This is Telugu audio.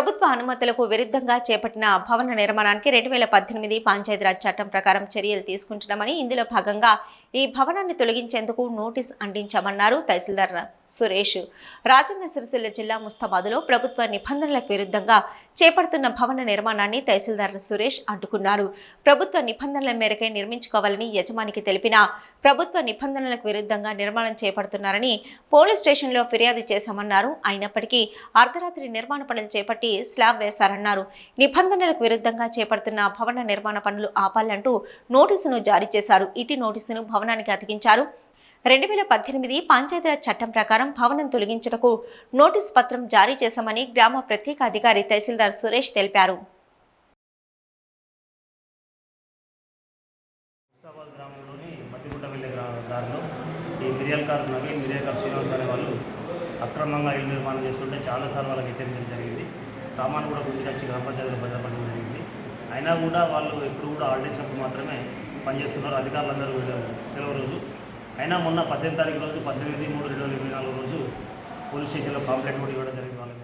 ప్రభుత్వ అనుమతులకు విరుద్ధంగా చేపట్టిన భవన నిర్మాణానికి రెండు వేల పద్దెనిమిది పంచాయతీరాజ్ చట్టం ప్రకారం చర్యలు తీసుకుంటున్నామని ఇందులో భాగంగా ఈ భవనాన్ని తొలగించేందుకు నోటీస్ అందించామన్నారు తహసీల్దార్ సురేష్. రాజన్న సిరిసిల్ల జిల్లా ముస్తాబాదులో ప్రభుత్వ నిబంధనలకు విరుద్ధంగా చేపడుతున్న భవన నిర్మాణాన్ని తహసీల్దార్ సురేష్ అడ్డుకున్నారు. ప్రభుత్వ నిబంధనల మేరకే నిర్మించుకోవాలని యజమానికి తెలిపిన ప్రభుత్వ నిబంధనలకు విరుద్ధంగా నిర్మాణం చేపడుతున్నారని పోలీస్ స్టేషన్లో ఫిర్యాదు చేశామన్నారు. అయినప్పటికీ అర్ధరాత్రి నిర్మాణ పనులు చేపట్టి స్లాబ్ వేశారన్నారు. నిబంధనలకు విరుద్ధంగా చేపడుతున్న భవన నిర్మాణ పనులు ఆపాలంటూ నోటీసును జారీ చేశారు. ఇటీ నోటీసును భవనానికి అతికించారు. రెండు వేల పద్దెనిమిది పంచాయతీరాజ్ చట్టం ప్రకారం భవనం తొలగించుటకు నోటీస్ పత్రం జారీ చేశామని గ్రామ ప్రత్యేక అధికారి తహసీల్దార్ సురేష్ తెలిపారు. దారిలో ఈ మిరియల్ కార్ నవీన్ మిరియల్ కార్ శ్రీనివాస్ అనే వాళ్ళు అక్రమంగా ఇల్లు నిర్మాణం చేస్తుంటే చాలాసార్లు వాళ్ళకి హెచ్చరించడం జరిగింది. సామాన్ కూడా గుర్తుకొచ్చి గ్రామ పంచాయతీలో భద్రపరచడం జరిగింది. అయినా కూడా వాళ్ళు ఎప్పుడు కూడా హాలిడేస్ మాత్రమే పనిచేస్తున్నారు. అధికారులందరూ సెలవు రోజు. అయినా మొన్న పద్దెనిమిది తారీఖు రోజు పద్దెనిమిది మూడు రెండు వేల ఇరవై నాలుగు రోజు పోలీస్ స్టేషన్లో కాంప్లైంట్ కూడా ఇవ్వడం జరిగింది వాళ్ళకి.